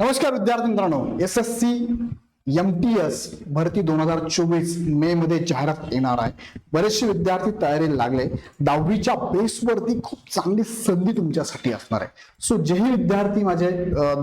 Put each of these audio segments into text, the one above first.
नमस्कार विद्यार्थी मित्रांनो S S C M T S भरती दोन हजार चोवीस मे मध्ये जाहिरात येणार आहे. बरेचसे विद्यार्थी तयारीला लागले. दहावीच्या बेसवरती खूप चांगली संधी तुमच्यासाठी असणार आहे. सो जेही विद्यार्थी माझे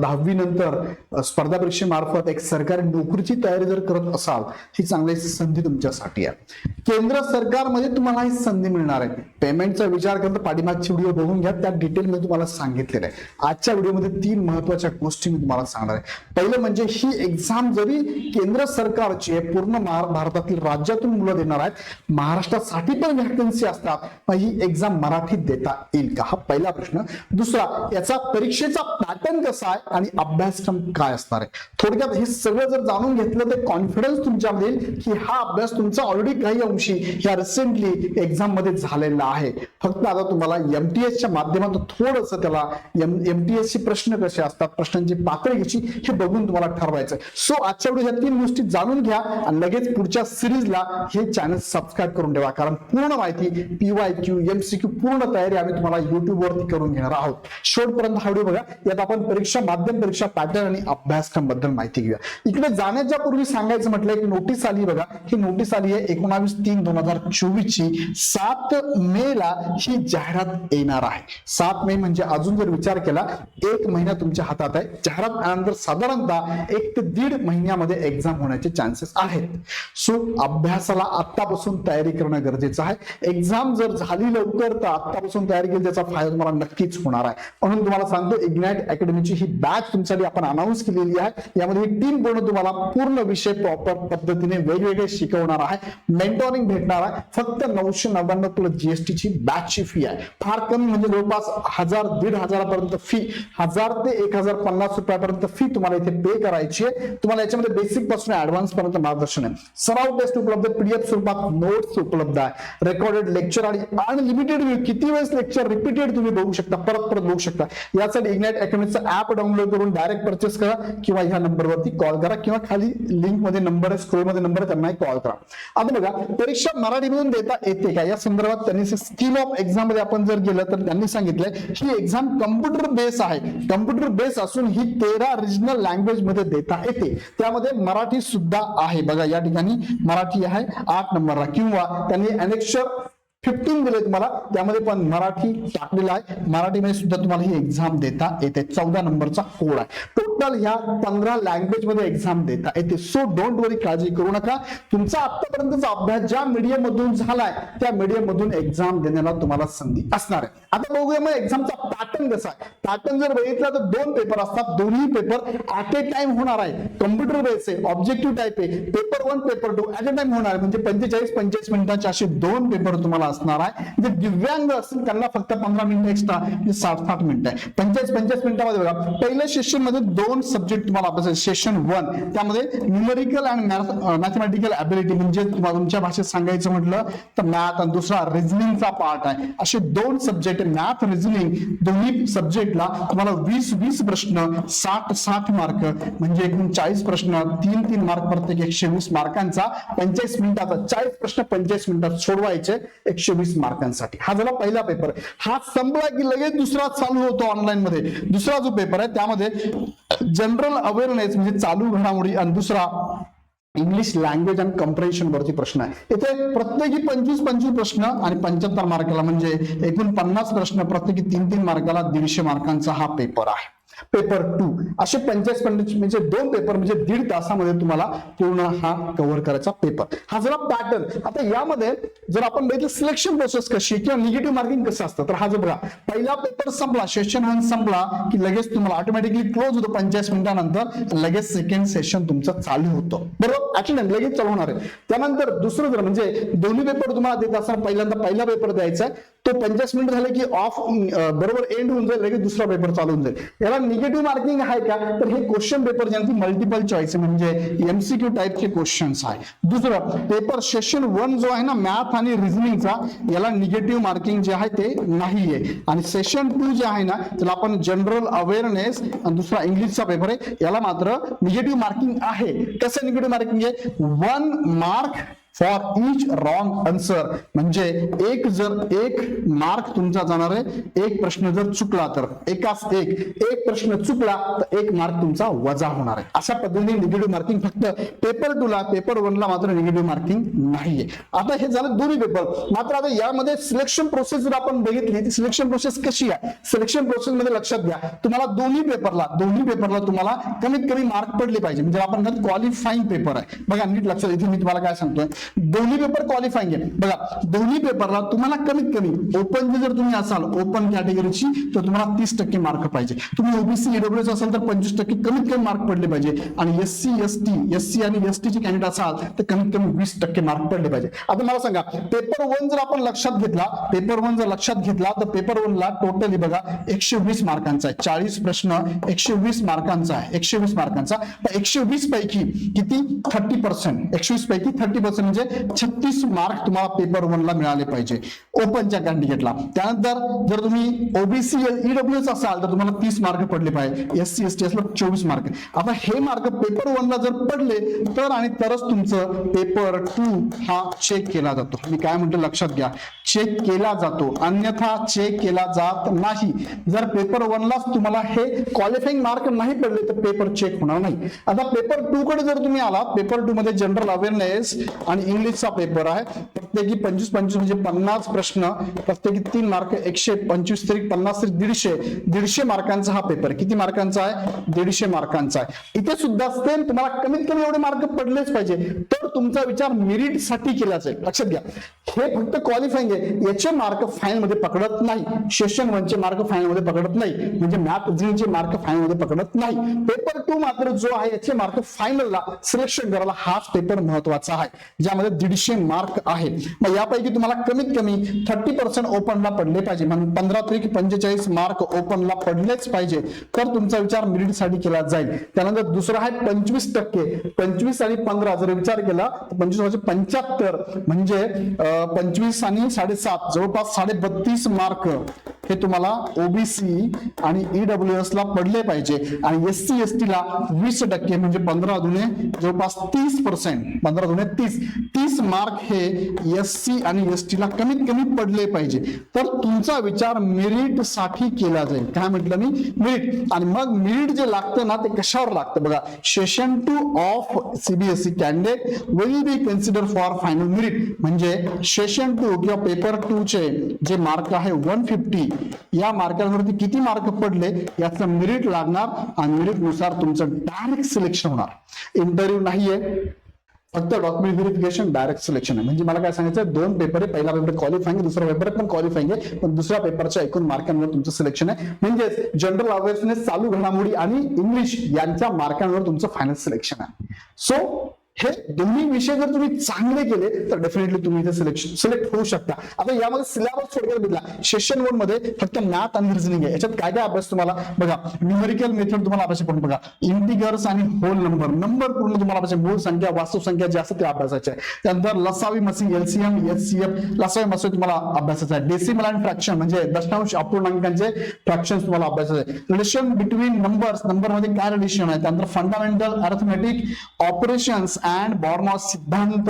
दहावी नंतर स्पर्धा परीक्षेमार्फत एक सरकारी नोकरीची तयारी जर करत असाल ही चांगली संधी तुमच्यासाठी आहे. केंद्र सरकारमध्ये तुम्हाला ही संधी मिळणार आहे. पेमेंटचा विचार करत पाठीमागची व्हिडिओ बघून घ्या. त्या डिटेलमध्ये तुम्हाला सांगितलेलं आहे. आजच्या व्हिडिओमध्ये तीन महत्त्वाच्या गोष्टी मी तुम्हाला सांगणार आहे. पहिलं म्हणजे ही एक्झाम जरी केंद्र सरकारची पूर्ण भारतातील राज्यातून मुलं देणार आहेत. महाराष्ट्रासाठी पण व्हॅकन्सी असतात. पण ही एक्झाम मराठीत देता येईल का? हा पहिला प्रश्न. दुसरा याचा परीक्षेचा पॅटर्न कसा आहे आणि अभ्यासक्रम काय असणार आहे? थोडक्यात हे सगळं जर जाणून घेतलं तर कॉन्फिडन्स तुमच्यामध्ये येईल की हा अभ्यास तुमचा ऑलरेडी काही अंशी या रिसेंटली एक्झाममध्ये झालेला आहे. फक्त आता तुम्हाला एमटीएस च्या माध्यमातून थोडस त्याला एमटीएस चे प्रश्न कसे असतात प्रश्नांची पातळी कशी हे बघून तुम्हाला ठरवायचं सो आजच्या व्हिडिओ तीन गोष्टी जाणून घ्या आणि लगेच पुढच्या सिरीजला हे चॅनल सबस्क्राईब करून ठेवा. कारण पूर्ण माहिती पीवाय क्यू एमसीक्यू पूर्ण तयारी आम्ही तुम्हाला युट्यूबवरती करून घेणार आहोत. शेवटपर्यंत हा व्हिडिओ बघा. यात आपण परीक्षा माध्यम परीक्षा पॅटर्न आणि अभ्यासक्रमबद्दल माहिती घेऊया. इकडे जाण्याच्या पूर्वी सांगायचं म्हटलं एक नोटीस आली बघा. ही नोटीस आली आहे एकोणावीस तीन दोन हजार चोवीस ची सात मे ला ही जाहिरात येणार आहे. सात मे म्हणजे अजून जर विचार केला एक महिना तुमच्या हातात आहे. जाहिरात आल्यानंतर साधारणतः एक ते दीड महिन्यामध्ये एक्झाम होण्याचे चान्सेस आहेत. सो अभ्यासाला आत्तापासून तयारी करणं गरजेचं आहे. एक्झाम जर झाली लवकर तर आत्तापासून तयारी केली त्याचा फायदा तुम्हाला नक्कीच होणार आहे. म्हणून तुम्हाला सांगतो इग्नाइट अकॅडमीची ही बॅच तुमच्यासाठी आपण अनाऊन्स केलेली आहे. यामध्ये ही टीम बनवून तुम्हाला पूर्ण विषय प्रॉपर पद्धतीने वेगवेगळे शिकवणार आहे. मेंटॉरिंग भेटणार आहे. फक्त नऊशे नव्याण्णव प्लस जीएसटी ची बॅचची फी आहे. फार कमी म्हणजे जवळपास हजार दीड हजारापर्यंत फी हजार ते एक हजार पन्नास रुपयापर्यंत फी तुम्हाला इथे पे करायची आहे. तुम्हाला याच्यामध्ये बेसिकपासून ऍडव्हान्स पर्यंत मार्गदर्शन आहे. सराव टेस्ट उपलब्ध पीडीएफ स्वरूपात नोट्स उपलब्ध आहे. रेकॉर्डेड लेक्चर आणि अनलिमिटेड किती वेळेस लेक्चर रिपीटेड तुम्ही बघू शकता. परत परत बघू शकता. यासाठी इग्नाइट अकॅडमीचं ऍप डाउनलोड करून डायरेक्ट परचेस करा किंवा ह्या नंबरवरती कॉल करा किंवा खाली लिंकमध्ये नंबर आहे स्क्रोलमध्ये नंबर आहे त्यांना कॉल करा. आता बघा परीक्षा मराठीमधून देता येते का? या संदर्भात त्यांनी स्किल ऑफ एक्झाममध्ये आपण जर गेलं तर त्यांनी सांगितलंय ही एक्झाम कम्प्युटर बेस आहे. कम्प्युटर बेस असून ही तेरा रिजनल लँग्वेजमध्ये देता येते. त्यामध्ये मराठी सुद्धा आहे. बघा या ठिकाणी मराठी आहे. आठ नंबरला किंवा त्यांनी अनेक्षर फिफ्टीन दिले तुम्हाला. त्यामध्ये पण मराठी टाकलेला आहे. मराठीमध्ये सुद्धा तुम्हाला ही एक्झाम देता येते. चौदा नंबरचा कोड आहे. टोटल ह्या पंधरा लँग्वेजमध्ये एक्झाम देता येते. सो डोंट वरी काळजी करू नका. तुमचा आतापर्यंतचा अभ्यास ज्या मीडियम मधून झालाय त्या मीडियम मधून एक्झाम देण्याला तुम्हाला संधी असणार आहे. आता बघूया मग एक्झामचा पॅटर्न कसा आहे. पॅटर्न जर बघितला तर दोन पेपर असतात. दोन्ही पेपर ऍट ए टाइम होणार आहे. कम्प्युटर बेस आहे ऑब्जेक्टिव्ह टाईप आहे. Paper one paper two at a time होणार आहे. म्हणजे पंचेचाळीस पंचेचाळीस मिनिटाचे असे दोन पेपर तुम्हाला असणार आहे. जे दिव्यांग असतील त्यांना फक्त पंधरा मिनिटं एक्स्ट्रा साठ साठ मिनिटं आहे. पंचेचाळीस पंचेचाळीस मिनिटामध्ये बघा. पहिल्या सेशनमध्ये दोन सब्जेक्ट तुम्हाला अभ्यास सेशन वन त्यामध्ये न्युमेरिकल अँड मॅथमॅटिकल अबिलिटी म्हणजे तुम्हाला तुमच्या भाषेत सांगायचं म्हटलं तर मॅथ आणि दुसरा रिझनिंगचा पार्ट आहे. असे दोन सब्जेक्ट मॅथ रिझनिंग दोन्ही सब्जेक्टला तुम्हाला वीस वीस प्रश्न साठ साठ मार्क म्हणजे एकूण चाळीस प्रश्न तीन तीन मार्क प्रत्येक एकशे वीस मार्कांचा पंचेचाळीस मिनिटाचा चाळीस प्रश्न पंचेचाळीस मिनिटात सोडवायचे. एकशे वीस मार्कांसाठी. हा झाला पहिला पेपर हा संपला की लगेच दुसरा चालू होतो ऑनलाईन मध्ये. दुसरा जो पेपर आहे त्यामध्ये जनरल अवेअरनेस म्हणजे चालू घडामोडी आणि दुसरा इंग्लिश लँग्वेज अँड कम्प्रेशन वरती प्रश्न आहे. इथे प्रत्येकी पंचवीस पंचवीस प्रश्न आणि पंच्याहत्तर मार्काला म्हणजे एकूण पन्नास प्रश्न प्रत्येकी तीन तीन मार्काला दीडशे मार्कांचा हा पेपर आहे. Paper two. असे पंचेचाळीस पंचवीस म्हणजे दोन पेपर म्हणजे दीड तासामध्ये तुम्हाला पूर्ण हा कव्हर करायचा पेपर हा जरा पॅटर्न आता यामध्ये जर आपण बघितलं सिलेक्शन प्रोसेस कशी किंवा निगेटिव्ह मार्किंग कसं असतं तर हा जो बघा पहिला पेपर संपला सेशन वन संपला की लगेच तुम्हाला ऑटोमॅटिकली क्लोज होतो पंचेचाळीस मिनिटानंतर लगेच सेकंड सेशन तुमचं चालू होतं. बरोबर? ऍक्च्युअली लगेच चालू होणार आहे. त्यानंतर दुसरं जर म्हणजे दोन्ही पेपर तुम्हाला देत असताना पहिल्यांदा पहिला पेपर द्यायचा आहे तो पंचवीस मिनिट झाले की ऑफ बरोबर एंड होऊन जाईल लगेच दुसरा पेपर चालू होऊन जाईल. याला निगेटिव्ह मार्किंग आहे का? तर हे क्वेश्चन पेपर ज्यांची मल्टिपल चॉईस म्हणजे एमसीक्यू टाईपचे क्वेश्चन्स आहे. दुसरं पेपर सेशन वन जो आहे ना मॅथ आणि रिझनिंगचा याला निगेटिव्ह मार्किंग जे आहे ते नाहीये. आणि सेशन टू जे आहे ना त्याला आपण जनरल अवेअरनेस आणि दुसरा इंग्लिशचा पेपर आहे याला मात्र निगेटिव्ह मार्किंग आहे. कसं निगेटिव्ह मार्किंग आहे? One mark for each wrong answer म्हणजे एक जर एक मार्क तुमचा जाणार आहे एक प्रश्न जर चुकला तर एकाच एक एक प्रश्न चुकला तर एक मार्क तुमचा वजा होणार आहे. अशा पद्धतीने निगेटिव्ह मार्किंग फक्त पेपर टू ला पेपर वन ला मात्र निगेटिव्ह मार्किंग नाहीये. आता हे झालं दोन्ही पेपर मात्र आता यामध्ये सिलेक्शन प्रोसेस जर आपण बघितली ती सिलेक्शन प्रोसेस कशी आहे? सिलेक्शन प्रोसेस मध्ये लक्षात घ्या तुम्हाला दोन्ही पेपरला दोन्ही पेपरला तुम्हाला कमीत कमी मार्क पडले पाहिजे. म्हणजे आपण क्वालिफाईंग पेपर आहे. बघा नीट लक्षात इथे मी तुम्हाला काय सांगतोय. दोन्ही पेपर क्वालिफाईंग आहे. बघा दोन्ही पेपरला तुम्हाला कमीत कमी ओपन जर तुम्ही असाल ओपन कॅटेगरीची तर तुम्हाला तीस टक्के मार्क पाहिजे. तुम्ही ओबीसी ईडब्ल्यूएस असाल तर पंचवीस टक्के कमीत कमी मार्क पडले पाहिजे. आणि S C S T S C आणि एस टी ची कॅन्डिडेट असाल तर कमीत कमी वीस टक्के मार्क पडले पाहिजे. आता मला सांगा पेपर वन जर आपण लक्षात घेतला पेपर वन जर लक्षात घेतला तर पेपर वन ला टोटली बघा एकशे वीस मार्कांचा आहे. चाळीस प्रश्न एकशे वीस मार्कांचा आहे. एकशे वीस मार्कांचा तर एकशे वीस पैकी किती? थर्टी पर्सेंट एकशे वीस पैकी थर्टी पर्सेंट म्हणजे छत्तीस मार्क तुम्हाला पेपर वन ला मिळाले पाहिजे. ओपनच्या कॅन्डिडेटला त्यानंतर जर तुम्ही ओबीसी ईडब्ल्यूएस असाल तर तुम्हाला तीस मार्क पडले पाहिजे. एस सी एस टी असलं चोवीस मार्क. आता हे मार्क पेपर वन ला जर पडले तर आणि तरच तुमचं पेपर टू हा चेक केला जातो. मी काय म्हणतो लक्षात घ्या. चेक केला जातो. अन्यथा चेक केला जात नाही. जर पेपर वनलाच तुम्हाला हे क्वालिफाईंग मार्क नाही पडले तर पेपर चेक होणार नाही. आता पेपर टू कडे जर तुम्ही आला पेपर टू मध्ये जनरल अवेअरनेस आणि इंग्लिशचा पेपर आहे. प्रत्येकी पंचवीस पंचवीस म्हणजे पन्नास प्रश्न. प्रत्येकी तीन मार्क एकशे पंचवीस तरी पन्नास तरी दीडशे दीडशे मार्कांचा हा पेपर किती मार्कांचा आहे? दीडशे मार्कांचा आहे. इथे सुद्धा सेम तुम्हाला कमीत कमी एवढे मार्क पडलेच पाहिजे. तर तुमचा विचार मेरिटसाठी केला जाईल. लक्षात घ्या. हे फक्त क्वालिफाईंग आहे. याचे मार्क फाईन मध्ये पकडत नाही. सेशन वनचे मार्क फाईन मध्ये पकडत नाही. म्हणजे मॅथ चे मार्क फाईन मध्ये पकडत नाही. पेपर टू मात्र जो आहे याचे मार्क फायनलला सिलेक्शन करायला हाच पेपर महत्त्वाचा आहे. ज्यामध्ये दीडशे मार्क आहेत मग यापैकी तुम्हाला कमीत कमी थर्टी पर्सेंट ओपनला पडले पाहिजे. म्हणून पंधरा पैकी पंचेचाळीस मार्क ओपनला पडलेच पाहिजे. तर तुमचा विचार मिरिटसाठी केला जाईल. त्यानंतर दुसरा आहे पंचवीस टक्के. पंचवीस आणि पंधरा जर विचार केला तर पंचवीस म्हणजे पंच्याहत्तर. म्हणजे अं, पंचवीस आणि साडेसात जवळपास साडे बत्तीस मार्क हे तुम्हाला ओबीसी आणि ईडब्ल्यू एस ला पडले पाहिजे. आणि एस सी एस टी ला वीस टक्के म्हणजे पंधरा दुने जवळपास तीस पर्सेंट पंधरा दुने तीस. तीस मार्क हे एस सी आणि एस टी ला कमीत कमी पडले पाहिजे. तर तुमचा विचार मेरिटसाठी केला जाईल. काय म्हटलं मी? मेरिट आणि मग मेरिट जे लागतं ना ते कशावर लागतं? बघा session two of CBSE candidate will be consider for final merit म्हणजे सेशन टू किंवा पेपर टू चे जे मार्क आहे वन फिफ्टी या मार्कांवरती किती मार्क पडले याचं मेरिट लागणार आणि मेरिटनुसार तुमचं डायरेक्ट सिलेक्शन होणार. इंटरव्ह्यू नाहीये. फक्त डॉक्युमेंट व्हेरिफिकेशन डायरेक्ट सिलेक्शन आहे. म्हणजे मला काय सांगायचं दोन पेपर आहे. पहिला पेपर क्वालिफाईंग दुसरा पेपर पण क्वालिफाईंग आहे. पण दुसऱ्या पेपरच्या एकूण मार्कांवर तुमचं सिलेक्शन आहे. म्हणजेच जनरल अवेअरनेस चालू घडामोडी आणि इंग्लिश यांच्या मार्कांवर तुमचं फायनल सिलेक्शन आहे. सो हे दोन्ही विषय जर तुम्ही चांगले केले तर डेफिनेटली तुम्ही इथे सिलेक्शन सिलेक्ट होऊ शकता. आता यामध्ये सिलेबस थोडक्यात बघितला सेशन वनमध्ये फक्त मॅथ आणि रिझनिंग आहे. याच्यात काय काय अभ्यास तुम्हाला? बघा न्युमेरिकल मेथड तुम्हाला अभ्यास पण बघा. इंटिगर्स आणि होल नंबर नंबर पूर्ण तुम्हाला अभ्यास मूळ संख्या वास्तव संख्या जे असते ते अभ्यासाचे आहे. त्यानंतर लसावी मसी एलसीएम एचसीएफ लसावी मसी तुम्हाला अभ्यासाचा आहे. डेसिमल अँड फ्रॅक्शन म्हणजे दशांश अपूर्णांकांचे फ्रॅक्शन तुम्हाला अभ्यासाचे आहे. रिलेशन बिटवीन नंबर्स नंबरमध्ये काय रिलेशन आहे? त्यानंतर fundamental arithmetic operations and BODMAS सिद्धांत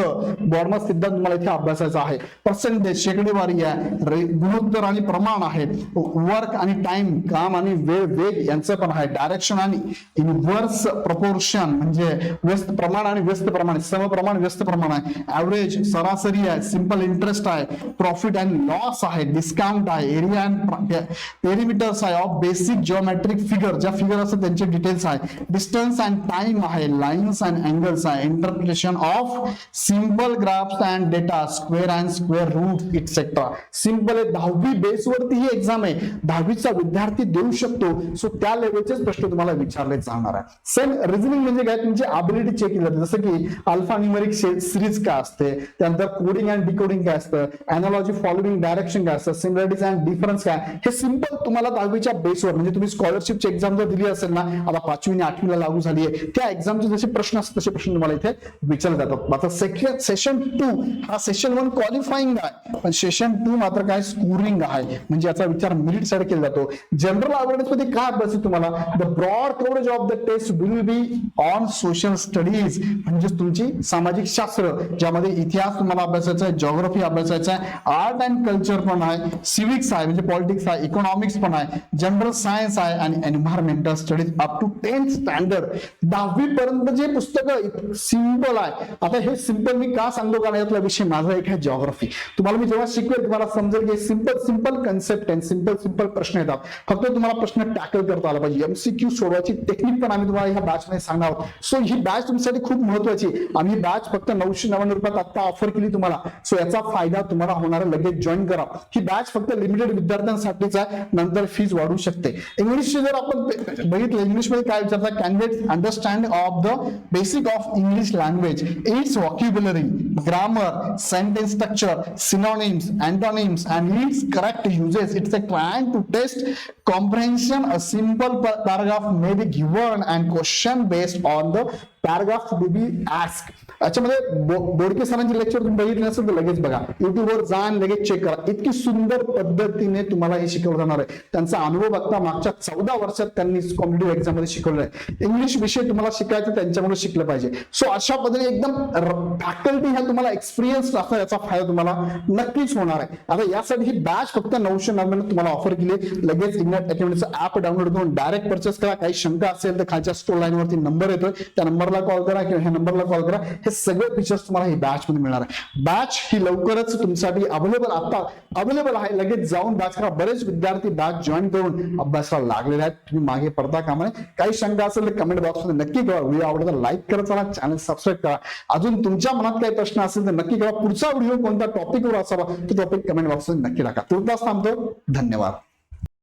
बॉर्मॉस सिद्धांत तुम्हाला इथे अभ्यासायचा आहे. पर्सेंटेज शेकडेवारी आहे गुणोत्तर आणि प्रमाण आहे. वर्क आणि टाइम काम आणि वेळ वेग यांचं पण आहे. डायरेक्शन आणि इनव्हर्स प्रपोर्शन म्हणजे व्यस्त प्रमाण आणि व्यस्त प्रमाण. समप्रमाण व्यस्त प्रमाण आहे. ऍव्हरेज सरासरी आहे. सिंपल इंटरेस्ट आहे. प्रॉफिट अँड लॉस आहे. डिस्काउंट आहे. एरिया अँड पेरिमीटर्स आहे. ऑफ बेसिक जिओमॅट्रिक फिगर ज्या फिगर असतात त्यांचे डिटेल्स आहे. डिस्टन्स अँड टाइम आहे. लाईन्स अँड अँगल्स आहे. Interpretation of simple graphs and data square and square root, etc. Simple आहे दहावी बेसवरती ही एक्झाम आहे. दहावीचा विद्यार्थी देऊ शकतो. सो त्या लेवलचेच प्रश्न तुम्हाला विचारले जाणार आहे सेम रिझनिंग म्हणजे काय? तुमची अबिलिटी चेक केली जाते. जसं की अल्फा न्यूमेरिक सिरीज काय असते? त्यानंतर कोडिंग अँड डिकोडिंग काय असतं? अॅनॉलॉजी फॉलोइंग डायरेक्शन काय असतं? सिमिलरिटीज अँड डिफरन्स काय? हे सिंपल तुम्हाला दहावीच्या बेसवर म्हणजे तुम्ही स्कॉलरशिपची एक्झाम जर दिली असेल ना आता पाचवी आणि आठवीला लागू झाली आहे. त्या एक्झामचे जसे प्रश्न असतात तसे प्रश्न तुम्हाला इथे विचारलं जातात आता सेकंड सेशन टू हा सेशन वन क्वालिफाईंग आहे पण सेशन टू मात्र काय स्कोरिंग आहे. म्हणजे याचा विचार मिरिट साइड केला जातो. जनरल अवेअरनेस मध्ये काय अभ्यास आहे तुम्हाला? The broad coverage of the test will be on social studies म्हणजे तुमची सामाजिक शास्त्र ज्यामध्ये इतिहास तुम्हाला अभ्यासायचा आहे जॉग्रफी अभ्यासायचा आहे आर्ट अँड कल्चर पण आहे सिविक्स आहे म्हणजे पॉलिटिक्स आहे इकॉनॉमिक्स पण आहे जनरल सायन्स आहे आणि environmental studies up to tenth standard दहावी पर्यंत जे पुस्तकं सिंपल आहे. आता हे सिंपल मी का सांगतो कारण यातला विषय माझा एक आहे जॉग्राफी तुम्हाला मी जेव्हा शिकवेल तुम्हाला समजेल की सिंपल सिंपल कन्सेप्ट आहे. सिंपल सिंपल प्रश्न येतात. फक्त तुम्हाला प्रश्न टॅकल करता आला पाहिजे. एमसीक्यू सोडवायची टेक्निक पण आम्ही तुम्हाला ह्या बॅच मध्ये सांगणार आहोत. सो ही बॅच तुमच्यासाठी खूप महत्वाची आम्ही बॅच फक्त नऊशे नव्याण्णव रुपयात आता ऑफर केली तुम्हाला. सो याचा फायदा तुम्हाला होणार लगेच जॉईन करा. ही बॅच फक्त लिमिटेड विद्यार्थ्यांसाठीच आहे. नंतर फीज वाढू शकते. इंग्लिशचे जर आपण बघितलं इंग्लिशमध्ये काय विचारतात? Candidate understand of the basic of English Language, its vocabulary, grammar, sentence structure, synonyms, antonyms, and its correct uses. It's a trying to test comprehension. A simple paragraph may be given and question based on the paragraph to be asked. याच्यामध्ये म्हणजे बोडके सरांचे lecture तुम्ही बघितले असेल तर लगेच बघा. युट्यूबवर जा आणि लगेच चेक करा. इतकी सुंदर पद्धतीने तुम्हाला हे शिकवलं जाणार आहे. त्यांचा अनुभव बघता मागच्या चौदा वर्षात त्यांनी कॉम्पिटेटिव्ह एक्झाममध्ये शिकवलं आहे इंग्लिश विषय तुम्हाला शिकायचं त्यांच्याकडून शिकलं पाहिजे. सो अशा पद्धतीने एकदम फॅकल्टी ह्या तुम्हाला एक्सपिरियन्स असणार याचा फायदा तुम्हाला नक्कीच होणार आहे. आता यासाठी ही बॅच फक्त नऊशे नव्याण्णव तुम्हाला ऑफर केली लगेच इग्नॅट अकॅडमीचं ऍप डाउनलोड करून डायरेक्ट परचेस करा. काही शंका असेल तर खालच्या स्टोर लाईनवरती नंबर येतोय. त्या नंबर नंबरला कॉल करा किंवा ह्या नंबरला कॉल करा. हे सगळे फीचर्स तुम्हाला ही बॅच मध्ये मिळणार आहे. बॅच ही लवकरच तुमच्यासाठी अवेलेबल आता अवेलेबल आहे. लगेच जाऊन बॅच करा. बरेच विद्यार्थी बॅच जॉईन करून अभ्यासाला लागलेले आहेत. तुम्ही मागे पडता कामा नये. काही शंका असेल तर कमेंट बॉक्समध्ये नक्की करा व्हिडिओ आवडला लाईक करत चला. चॅनल सबस्क्राईब करा. अजून तुमच्या मनात काही प्रश्न असेल तर नक्की करा पुढचा व्हिडिओ कोणत्या टॉपिकवर असावा तो टॉपिक कमेंट बॉक्समध्ये नक्की टाका. तुर्तास थांबतो. धन्यवाद.